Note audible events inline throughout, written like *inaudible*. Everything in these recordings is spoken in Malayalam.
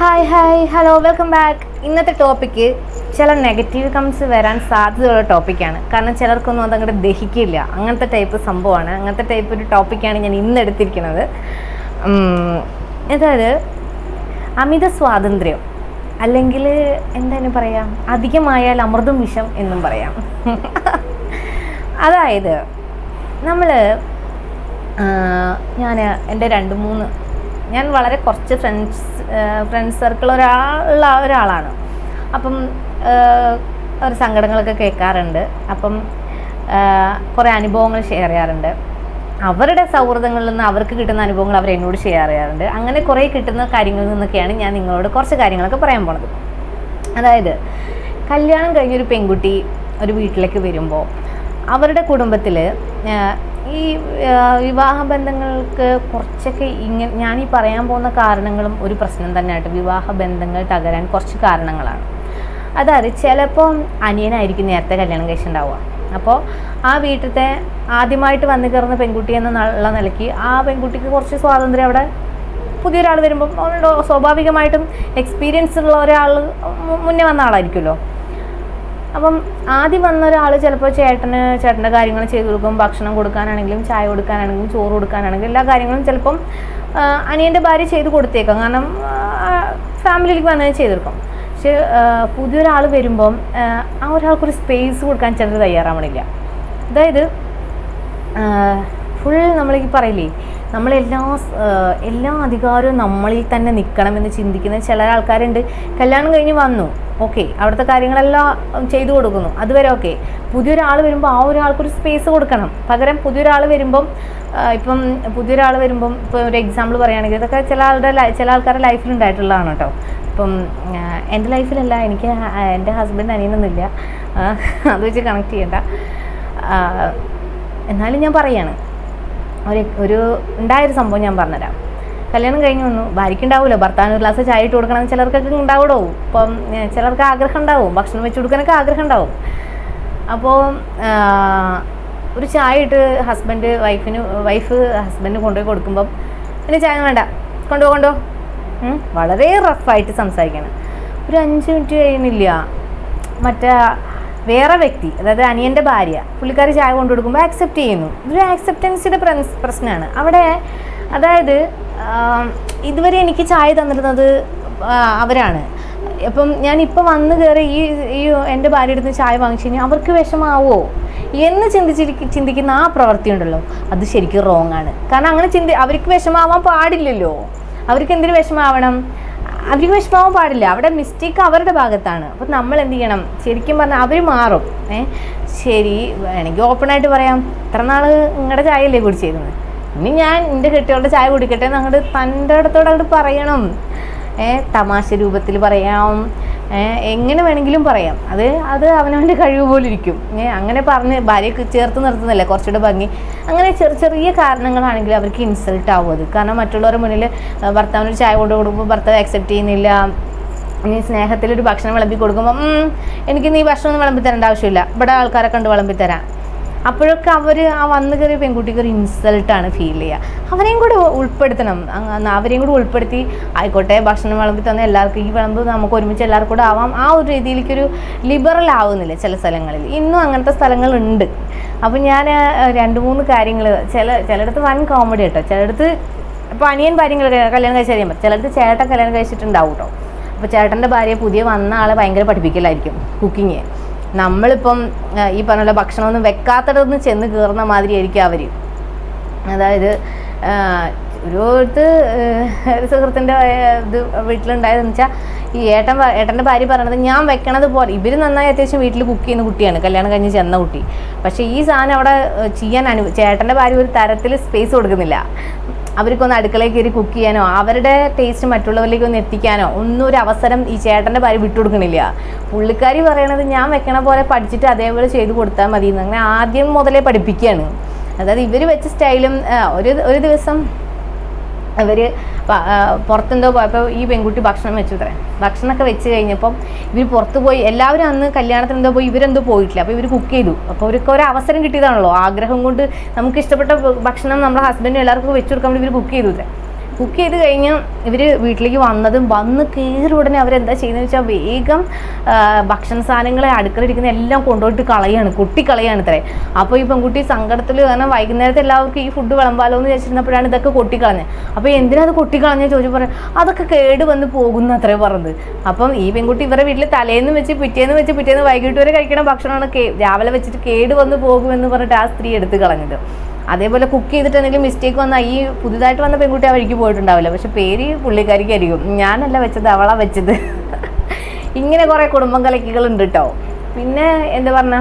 Hi hi hello welcome back ഇന്നത്തെ ടോപ്പിക്ക് ചില നെഗറ്റീവ് കമൻസ് വരാൻ സാധ്യതയുള്ള ടോപ്പിക്കാണ് കാരണം ചിലർക്കൊന്നും അതങ്ങോട്ട് ദഹിക്കില്ല. അങ്ങനത്തെ ടൈപ്പ് സംഭവമാണ്. അങ്ങനത്തെ ടൈപ്പ് ഒരു ടോപ്പിക്കാണ് ഞാൻ ഇന്ന് എടുത്തിരിക്കുന്നത്. അതായത് അമിത സ്വാതന്ത്ര്യം അല്ലെങ്കിൽ എന്താണ് പറയാം? അധികമായാൽ അമൃതും വിഷം എന്നും പറയാം. *laughs* അതായത് നമ്മൾ ഞാൻ എന്റെ രണ്ട് മൂന്ന് ഞാൻ വളരെ കുറച്ച് ഫ്രണ്ട്സ് ഫ്രണ്ട്സ് സർക്കിൾ ഒരാളുള്ള ഒരാളാണ്. അപ്പം ഒരു സങ്കടങ്ങളൊക്കെ കേൾക്കാറുണ്ട്. അപ്പം കുറേ അനുഭവങ്ങൾ ഷെയർ ചെയ്യാറുണ്ട്. അവരുടെ സൗഹൃദങ്ങളിൽ നിന്ന് അവർക്ക് കിട്ടുന്ന അനുഭവങ്ങൾ അവർ എന്നോട് ഷെയർ ചെയ്യാറുണ്ട്. അങ്ങനെ കുറേ കിട്ടുന്ന കാര്യങ്ങളിൽ നിന്നൊക്കെയാണ് ഞാൻ നിങ്ങളോട് കുറച്ച് കാര്യങ്ങളൊക്കെ പറയാൻ പോണത്. അതായത് കല്യാണം കഴിഞ്ഞൊരു പെൺകുട്ടി ഒരു വീട്ടിലേക്ക് വരുമ്പോൾ അവരുടെ കുടുംബത്തിൽ ഈ വിവാഹ ബന്ധങ്ങൾക്ക് കുറച്ചൊക്കെ ഇങ്ങനെ ഞാൻ ഈ പറയാൻ പോകുന്ന കാരണങ്ങളും ഒരു പ്രശ്നം തന്നെയായിട്ട് വിവാഹ ബന്ധങ്ങൾ തകരാൻ കുറച്ച് കാരണങ്ങളാണ്. അതായത് ചിലപ്പോൾ അനിയനായിരിക്കും നേരത്തെ കല്യാണം കഴിച്ചിട്ടുണ്ടാവുക. അപ്പോൾ ആ വീട്ടിലത്തെ ആദ്യമായിട്ട് വന്നു കയറുന്ന പെൺകുട്ടി എന്ന ഉള്ള നിലയ്ക്ക് ആ പെൺകുട്ടിക്ക് കുറച്ച് സ്വാതന്ത്ര്യം അവിടെ പുതിയൊരാൾ വരുമ്പം സ്വാഭാവികമായിട്ടും എക്സ്പീരിയൻസ് ഉള്ള ഒരാൾ മുന്നേ വന്ന ആളായിരിക്കുമല്ലോ. അപ്പം ആദ്യം വന്ന ഒരാൾ ചിലപ്പോൾ ചേട്ടന് ചേട്ടന്റെ കാര്യങ്ങൾ ചെയ്തു കൊടുക്കും. ഭക്ഷണം കൊടുക്കാനാണെങ്കിലും ചായ കൊടുക്കാനാണെങ്കിലും ചോറ് കൊടുക്കാനാണെങ്കിലും എല്ലാ കാര്യങ്ങളും ചിലപ്പം അനിയന്റെ ഭാര്യ ചെയ്ത് കൊടുത്തേക്കാം. കാരണം ഫാമിലിയിലേക്ക് വന്നത് ചെയ്ത് കൊടുക്കും പക്ഷെ പുതിയൊരാൾ വരുമ്പം ആ ഒരാൾക്കൊരു സ്പേസ് കൊടുക്കാൻ ചിലർ തയ്യാറാവണില്ല. അതായത് ഫുൾ നമ്മൾ ഈ പറയില്ലേ നമ്മളെല്ലാ എല്ലാ അധികാരവും നമ്മളിൽ തന്നെ നിൽക്കണമെന്ന് ചിന്തിക്കുന്ന ചില ആൾക്കാരുണ്ട്. കല്യാണം കഴിഞ്ഞ് വന്നു ഓക്കെ അവിടുത്തെ കാര്യങ്ങളെല്ലാം ചെയ്തു കൊടുക്കുന്നു. അതുവരെ ഓക്കെ പുതിയൊരാൾ വരുമ്പോൾ ആ ഒരാൾക്കൊരു സ്പേസ് കൊടുക്കണം. പകരം പുതിയൊരാൾ വരുമ്പം ഇപ്പം പുതിയൊരാൾ വരുമ്പം ഇപ്പോൾ ഒരു എക്സാമ്പിൾ പറയുകയാണെങ്കിൽ ഇതൊക്കെ ചില ആളുടെ ചില ആൾക്കാരുടെ ലൈഫിൽ ഉണ്ടായിട്ടുള്ളതാണ് കേട്ടോ ഇപ്പം എന്റെ ലൈഫിലല്ല എനിക്ക് എന്റെ ഹസ്ബൻഡ് അനിയനൊന്നുമില്ല അത് വെച്ച് കണക്ട് ചെയ്യണ്ട. എന്നാലും ഞാൻ പറയാണ് ഒരു ഒരു ഉണ്ടായൊരു സംഭവം ഞാൻ പറഞ്ഞുതരാം. കല്യാണം കഴിഞ്ഞ് വന്നു. ഭാര്യയ്ക്ക് ഉണ്ടാവുമല്ലോ ഭർത്താവിന് ഒരു ഗ്ലാസ് ചായ ഇട്ട് കൊടുക്കണം ചിലർക്കൊക്കെ ഉണ്ടാവുമോ ഇപ്പം ചിലർക്ക് ആഗ്രഹം ഉണ്ടാവും. ഭക്ഷണം വെച്ച് കൊടുക്കാനൊക്കെ ആഗ്രഹം ഉണ്ടാവും. അപ്പോൾ ഒരു ചായ ഇട്ട് ഹസ്ബൻഡ് വൈഫിന് വൈഫ് ഹസ്ബൻഡിന് കൊണ്ടുപോയി കൊടുക്കുമ്പം പിന്നെ ചായ വേണ്ട. കൊണ്ടുപോ കൊണ്ടോ വളരെ റഫായിട്ട് സംസാരിക്കണം. ഒരു അഞ്ച് മിനിറ്റ് കഴിയുന്നില്ല. മറ്റേ വേറെ വ്യക്തി അതായത് അനിയന്റെ ഭാര്യ പുള്ളിക്കാരി ചായ കൊണ്ടു കൊടുക്കുമ്പോൾ ആക്സെപ്റ്റ് ചെയ്യുന്നു. ഇതൊരു ആക്സെപ്റ്റൻസിന്റെ പ്രശ്നമാണ്. അവിടെ അതായത് ഇതുവരെ എനിക്ക് ചായ തന്നിരുന്നത് അവരാണ്. അപ്പം ഞാൻ ഇപ്പോൾ വന്ന് കയറി ഈ ഈ എന്റെ ഭാര്യ അടുത്ത് ചായ വാങ്ങിച്ചു കഴിഞ്ഞാൽ അവർക്ക് വിഷമാവോ? എന്ന് ചിന്തിച്ചിരിക്ക ചിന്തിക്കുന്ന ആ പ്രവൃത്തി ഉണ്ടല്ലോ. അത് ശരിക്കും റോങ് ആണ്. കാരണം അങ്ങനെ ചിന്തി അവർക്ക് വിഷമാവാൻ പാടില്ലല്ലോ. അവർക്ക് എന്തിനു വിഷമാവണം? അവർക്ക് വിഷമാവാൻ പാടില്ല. അവിടെ മിസ്റ്റേക്ക് അവരുടെ ഭാഗത്താണ്. അപ്പം നമ്മൾ എന്ത് ചെയ്യണം? ശരിക്കും പറഞ്ഞാൽ അവർ മാറും. ഏ? ശരി വേണമെങ്കിൽ ഓപ്പണായിട്ട് പറയാം. ഇത്ര നാൾ നിങ്ങളുടെ ചായയല്ലേ കുടിച്ചിരുന്നത്? ഇനി ഞാൻ എന്റെ കെട്ടികളുടെ ചായ കുടിക്കട്ടെ എന്ന് അങ്ങോട്ട് തന്റെ അടുത്തോട് അങ്ങോട്ട് പറയണം. ഏ? തമാശ രൂപത്തിൽ പറയാം. എങ്ങനെ വേണമെങ്കിലും പറയാം. അത് അത് അവനവന്റെ കഴിവ് പോലെ ഇരിക്കും അങ്ങനെ പറഞ്ഞ് ഭാര്യയെ ചേർത്ത് നിർത്തുന്നില്ല? കുറച്ചുകൂടെ ഭംഗി. അങ്ങനെ ചെറിയ ചെറിയ കാരണങ്ങളാണെങ്കിൽ അവർക്ക് ഇൻസൾട്ട് ആവും അത്. കാരണം മറ്റുള്ളവരുടെ മുന്നിൽ ഭർത്താവിന് ഒരു ചായ കൊണ്ട് കൊടുക്കുമ്പോൾ ഭർത്താവ് അക്സെപ്റ്റ് ചെയ്യുന്നില്ല. ഇനി സ്നേഹത്തിലൊരു ഭക്ഷണം വിളമ്പി കൊടുക്കുമ്പോൾ എനിക്ക് നീ ഭക്ഷണം ഒന്നും വിളമ്പി തരേണ്ട ആവശ്യമില്ല. ഇവിടെ ആൾക്കാരെ കണ്ട് വിളമ്പി തരാം അപ്പോഴൊക്കെ അവർ ആ വന്നു കയറിയ പെൺകുട്ടിക്ക് ഒരു ഇൻസൾട്ടാണ് ഫീൽ ചെയ്യുക. അവരെയും കൂടെ ഉൾപ്പെടുത്തണം. അവരെയും കൂടെ ഉൾപ്പെടുത്തി ആയിക്കോട്ടെ ഭക്ഷണം വിളമ്പി തന്നെ എല്ലാവർക്കും ഈ വിളമ്പ് നമുക്ക് ഒരുമിച്ച് എല്ലാവർക്കും കൂടെ ആവാം. ആ ഒരു രീതിയിലേക്കൊരു ലിബറൽ ആവുന്നില്ല ചില സ്ഥലങ്ങളിൽ. ഇന്നും അങ്ങനത്തെ സ്ഥലങ്ങളുണ്ട്. അപ്പം ഞാൻ രണ്ട് മൂന്ന് കാര്യങ്ങൾ ചില ചിലയിടത്ത് വൻ കോമഡി കേട്ടോ. ചിലയിടത്ത് ഇപ്പോൾ അനിയൻ ഭാര്യങ്ങൾ കല്യാണം കഴിച്ച് കഴിയുമ്പോൾ ചിലയിടത്ത് ചേട്ടൻ കല്യാണം കഴിച്ചിട്ടുണ്ടാവും കേട്ടോ. അപ്പോൾ ചേട്ടന്റെ ഭാര്യ പുതിയ വന്ന ആളെ ഭയങ്കര പഠിപ്പിക്കലായിരിക്കും കുക്കിങ് നമ്മളിപ്പം ഈ പറഞ്ഞ പോലെ ഭക്ഷണമൊന്നും വെക്കാത്തിടന്ന് ചെന്ന് കയറുന്ന മാതിരി ആയിരിക്കും അവർ അതായത് ഒരുത്ത് ഒരു സുഹൃത്തിന്റെ ഇത് വീട്ടിലുണ്ടായതെന്ന് വെച്ചാൽ ഈ ഏട്ടൻ ഏട്ടന്റെ ഭാര്യ പറയണത് ഞാൻ വെക്കണത് പോലെ ഇവർ നന്നായി അത്യാവശ്യം വീട്ടിൽ കുക്ക് ചെയ്യുന്ന കുട്ടിയാണ് കല്യാണം കഴിഞ്ഞ് ചെന്ന കുട്ടി. പക്ഷേ ഈ സാധനം അവിടെ ചെയ്യാൻ അനു ചേട്ടന്റെ ഭാര്യ ഒരു തരത്തിൽ സ്പേസ് കൊടുക്കുന്നില്ല. അവർക്കൊന്ന് അടുക്കളയിൽ കയറി കുക്ക് ചെയ്യാനോ അവരുടെ ടേസ്റ്റ് മറ്റുള്ളവരിലേക്ക് ഒന്ന് എത്തിക്കാനോ ഒന്നും ഒരു അവസരം ഈ ചേട്ടന്റെ ഭാര്യ വിട്ടുകൊടുക്കണില്ല. പുള്ളിക്കാരി പറയണത് ഞാൻ വെക്കണ പോലെ പഠിച്ചിട്ട് അതേപോലെ ചെയ്ത് കൊടുത്താൽ മതി അങ്ങനെ ആദ്യം മുതലേ പഠിപ്പിക്കുകയാണ് അതായത് ഇവർ വെച്ച സ്റ്റൈലും ഒരു ഒരു ദിവസം ഇവർ പുറത്തെന്തോ പോയപ്പോൾ ഈ പെൺകുട്ടി ഭക്ഷണം വെച്ചു തരാം ഭക്ഷണമൊക്കെ വെച്ച് കഴിഞ്ഞപ്പം ഇവർ പുറത്ത് പോയി എല്ലാവരും അന്ന് കല്യാണത്തിന് എന്തോ പോയി ഇവരെന്തോ പോയിട്ടില്ല. അപ്പോൾ ഇവർ കുക്ക് ചെയ്തു. അപ്പോൾ അവർക്ക് ഒരു അവസരം കിട്ടിയതാണല്ലോ. ആഗ്രഹം കൊണ്ട് നമുക്ക് ഇഷ്ടപ്പെട്ട ഭക്ഷണം നമ്മുടെ ഹസ്ബൻഡും എല്ലാവർക്കും വെച്ചു കൊടുക്കാൻ വേണ്ടി ഇവർ കുക്ക് ചെയ്തു തരാം കുക്ക് ചെയ്ത് കഴിഞ്ഞ് ഇവർ വീട്ടിലേക്ക് വന്നതും വന്ന് കയറി ഉടനെ അവരെന്താ ചെയ്യുന്നത് വെച്ചാൽ വേഗം ഭക്ഷണ സാധനങ്ങളെ അടുക്കളയിരിക്കുന്ന എല്ലാം കൊണ്ടുപോയിട്ട് കളയാണ് കുട്ടി കളയാണ് ഇത്രേ. അപ്പോൾ ഈ പെൺകുട്ടി സങ്കടത്തിൽ കാരണം വൈകുന്നേരത്തെ എല്ലാവർക്കും ഈ ഫുഡ് വിളമ്പാലോ എന്ന് വിചാരിച്ചിരുന്നപ്പോഴാണ് ഇതൊക്കെ കൊട്ടിക്കളഞ്ഞത് അപ്പോൾ എന്തിനാ അത് കൊട്ടിക്കളഞ്ഞ ചോദിച്ചു പറഞ്ഞു അതൊക്കെ കേട് വന്ന് പോകുന്നു അത്രേ പറഞ്ഞത്. അപ്പം ഈ പെൺകുട്ടി ഇവരുടെ വീട്ടിൽ തലേന്ന് വെച്ച് പിറ്റേന്ന് വെച്ച് പിറ്റേന്ന് വൈകിട്ട് വരെ കഴിക്കണ ഭക്ഷണമാണ് രാവിലെ വെച്ചിട്ട് കേട് വന്ന് പോകുമെന്ന് പറഞ്ഞിട്ട് ആ സ്ത്രീ എടുത്ത് കളഞ്ഞത്. അതേപോലെ കുക്ക് ചെയ്തിട്ട് എന്തെങ്കിലും മിസ്റ്റേക്ക് വന്നാൽ ഈ പുതുതായിട്ട് വന്ന പെൺകുട്ടി ആ വഴിക്ക് പോയിട്ടുണ്ടാവില്ല. പക്ഷെ പേര് പുള്ളിക്കാരിക്കായിരിക്കും. ഞാനല്ല വെച്ചത് അവളാ വെച്ചത്. ഇങ്ങനെ കുറേ കുടുംബം കലക്കികളുണ്ട് കേട്ടോ പിന്നെ എന്താ പറഞ്ഞ?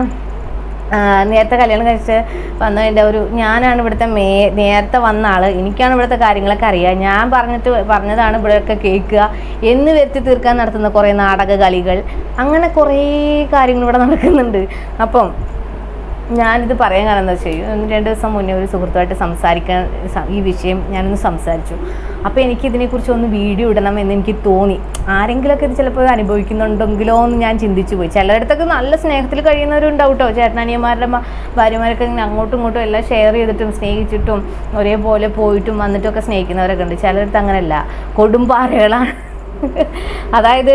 നേരത്തെ കല്യാണം കഴിച്ച് വന്നതിന്റെ ഒരു ഞാനാണ് ഇവിടുത്തെ മേ നേരത്തെ വന്ന ആൾ എനിക്കാണ് ഇവിടുത്തെ കാര്യങ്ങളൊക്കെ അറിയുക ഞാൻ പറഞ്ഞിട്ട് പറഞ്ഞതാണ് ഇവിടെയൊക്കെ കേൾക്കുക. എന്ന് വരുത്തി തീർക്കാൻ നടത്തുന്ന കുറേ നാടക കളികൾ അങ്ങനെ കുറേ കാര്യങ്ങൾ ഇവിടെ നടക്കുന്നുണ്ട്. അപ്പം ഞാനിത് പറയാൻ കാരണം എന്താ വെച്ചാൽ രണ്ട് ദിവസം മുന്നേ ഒരു സുഹൃത്തുമായിട്ട് സംസാരിക്കാൻ ഈ വിഷയം ഞാനൊന്ന് സംസാരിച്ചു. അപ്പോൾ എനിക്ക് ഇതിനെക്കുറിച്ച് ഒന്ന് വീഡിയോ ഇടണം എന്ന് എനിക്ക് തോന്നി. ആരെങ്കിലുമൊക്കെ ഇത് ചിലപ്പോൾ അനുഭവിക്കുന്നുണ്ടെങ്കിലോ എന്ന് ഞാൻ ചിന്തിച്ചു പോയി. ചിലയിടത്തൊക്കെ നല്ല സ്നേഹത്തിൽ കഴിയുന്നവരുണ്ടാവും കേട്ടോ ചേട്ടനിയന്മാരുടെ ഭാര്യമാരൊക്കെ ഇങ്ങനെ അങ്ങോട്ടും ഇങ്ങോട്ടും എല്ലാം ഷെയർ ചെയ്തിട്ടും സ്നേഹിച്ചിട്ടും ഒരേപോലെ പോയിട്ടും വന്നിട്ടൊക്കെ സ്നേഹിക്കുന്നവരൊക്കെ ഉണ്ട്. ചിലയിടത്ത് അങ്ങനെയല്ല കൊടുമ്പാറകളാണ് *laughs* അതായത്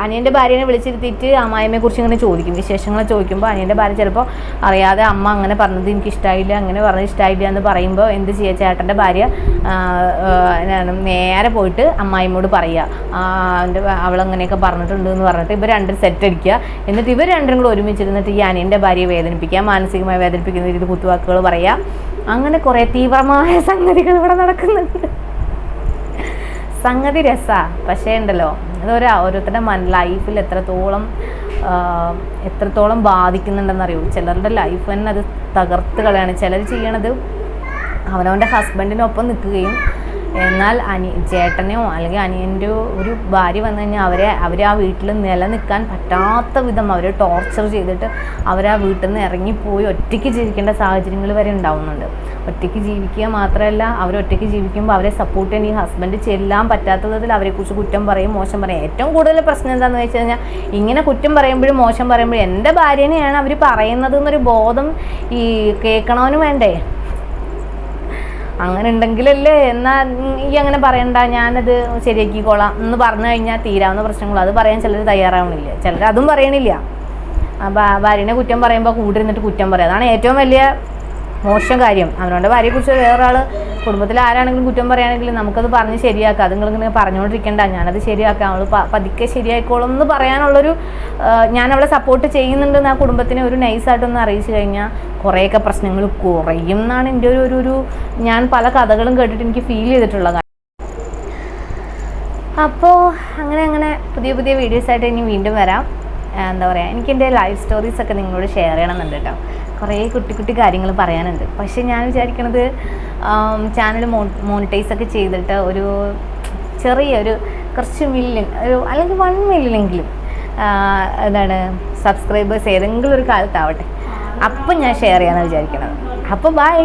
അനിയന്റെ ഭാര്യനെ വിളിച്ചിരുത്തിയിട്ട് അമ്മായിമ്മയെ കുറിച്ച് ഇങ്ങനെ ചോദിക്കും വിശേഷങ്ങൾ ചോദിക്കുമ്പോൾ അനിയന്റെ ഭാര്യ ചിലപ്പോൾ അറിയാതെ അമ്മ അങ്ങനെ പറഞ്ഞത് എനിക്ക് ഇഷ്ടമായില്ല അങ്ങനെ പറഞ്ഞത് ഇഷ്ടമായില്ല എന്ന് പറയുമ്പോൾ എന്ത് ചെയ്യുക ചേട്ടന്റെ ഭാര്യ നേരെ പോയിട്ട് അമ്മായിമ്മോട് പറയുക അവന്റെ അവളങ്ങനെയൊക്കെ പറഞ്ഞിട്ടുണ്ട് എന്ന് പറഞ്ഞിട്ട് ഇവർ രണ്ടും സെറ്റ് അടിക്കുക. എന്നിട്ട് ഇവർ രണ്ടും കൂടെ ഒരുമിച്ചിരുന്നിട്ട് ഈ അനിയന്റെ ഭാര്യയെ വേദനിപ്പിക്കുക മാനസികമായി വേദനിപ്പിക്കുന്ന രീതിയിൽ കുത്തുവാക്കുകൾ പറയുക അങ്ങനെ കുറേ തീവ്രമായ സംഗതികൾ ഇവിടെ നടക്കുന്നുണ്ട്. സംഗതി രസാ പക്ഷേ ഉണ്ടല്ലോ അതൊരു ഓരോരുത്തരുടെ മൻ ലൈഫിൽ എത്രത്തോളം എത്രത്തോളം ബാധിക്കുന്നുണ്ടെന്നറിയൂ? ചിലരുടെ ലൈഫ് തന്നെ അത് തകർത്ത് കളയാണ്. ചിലർ ചെയ്യണത് അവനവന്റെ ഹസ്ബൻഡിനൊപ്പം നിൽക്കുകയും എന്നാൽ അനി ചേട്ടനെയോ അല്ലെങ്കിൽ അനിയന്റെ ഒരു ഭാര്യ വന്നു കഴിഞ്ഞാൽ അവരെ അവരെ ആ വീട്ടിൽ നിലനിൽക്കാൻ പറ്റാത്ത വിധം അവരെ ടോർച്ചർ ചെയ്തിട്ട് അവരാ വീട്ടിൽ നിന്ന് ഇറങ്ങിപ്പോയി ഒറ്റയ്ക്ക് ജീവിക്കേണ്ട സാഹചര്യങ്ങൾ വരെ ഉണ്ടാവുന്നുണ്ട്. ഒറ്റയ്ക്ക് ജീവിക്കുക മാത്രമല്ല അവർ ഒറ്റയ്ക്ക് ജീവിക്കുമ്പോൾ അവരെ സപ്പോർട്ട് ചെയ്യാൻ ഈ ഹസ്ബൻഡ് ചെല്ലാൻ പറ്റാത്ത വിധത്തിൽ അവരെക്കുറിച്ച് കുറ്റം പറയും മോശം പറയും. ഏറ്റവും കൂടുതൽ പ്രശ്നം എന്താണെന്ന് വെച്ച് കഴിഞ്ഞാൽ ഇങ്ങനെ കുറ്റം പറയുമ്പോഴും മോശം പറയുമ്പോഴും എന്റെ ഭാര്യനെയാണ് അവർ പറയുന്നത് എന്നൊരു ബോധം ഈ കേൾക്കണവന് വേണ്ടേ? അങ്ങനെ ഉണ്ടെങ്കിലല്ലേ എന്നാ ഈ അങ്ങനെ പറയണ്ട. ഞാനത് ശരിയാക്കിക്കോളാം. എന്ന് പറഞ്ഞു കഴിഞ്ഞാൽ തീരാവുന്ന പ്രശ്നങ്ങൾ അത് പറയാൻ ചിലർ തയ്യാറാവണില്ല. ചിലർ അതും പറയണില്ല. ഭാര്യനെ കുറ്റം പറയുമ്പോൾ കൂട്ടിരുന്നിട്ട് കുറ്റം പറയാം. അതാണ് ഏറ്റവും വലിയ മോശം കാര്യം. അവനവന്റെ ഭാര്യയെക്കുറിച്ച് വേറെ വേറൊരാൾ കുടുംബത്തിൽ ആരാണെങ്കിലും കുറ്റം പറയുകയാണെങ്കിലും നമുക്കത് പറഞ്ഞ് ശരിയാക്കാം. അത് നിങ്ങളിങ്ങനെ പറഞ്ഞുകൊണ്ടിരിക്കണ്ട ഞാനത് ശരിയാക്കാം. അവൾ പതുക്കെ ശരിയായിക്കോളും എന്ന് പറയാനുള്ളൊരു ഞാൻ അവളെ സപ്പോർട്ട് ചെയ്യുന്നുണ്ടെന്ന് ആ കുടുംബത്തിനെ ഒരു നൈസായിട്ടൊന്ന് അറിയിച്ചു കഴിഞ്ഞാൽ കുറേയൊക്കെ പ്രശ്നങ്ങൾ കുറയും എന്നാണ് എന്റെ ഒരു ഒരു ഒരു ഞാൻ പല കഥകളും കേട്ടിട്ട് എനിക്ക് ഫീൽ ചെയ്തിട്ടുള്ള കാര്യം. അപ്പോൾ അങ്ങനെ അങ്ങനെ പുതിയ പുതിയ വീഡിയോസായിട്ട് ഇനി വീണ്ടും വരാം. എന്താ പറയുക എനിക്ക് എന്റെ ലൈഫ് സ്റ്റോറീസൊക്കെ നിങ്ങളോട് ഷെയർ ചെയ്യണമെന്നുണ്ട് കേട്ടോ. കുറേ കുട്ടി കുട്ടി കാര്യങ്ങൾ പറയാനുണ്ട്. പക്ഷേ ഞാൻ വിചാരിക്കണത് ചാനൽ മോണിറ്റൈസ് ഒക്കെ ചെയ്തിട്ട് ഒരു ചെറിയ ഒരു കുറച്ച് മില്യൺ ഒരു അല്ലെങ്കിൽ വൺ മില്യണെങ്കിലും എന്താണ് സബ്സ്ക്രൈബേഴ്സ് ഏതെങ്കിലും ഒരു കാലത്താവട്ടെ. അപ്പം ഞാൻ ഷെയർ ചെയ്യാമെന്ന് വിചാരിക്കണത്. അപ്പോൾ ബൈ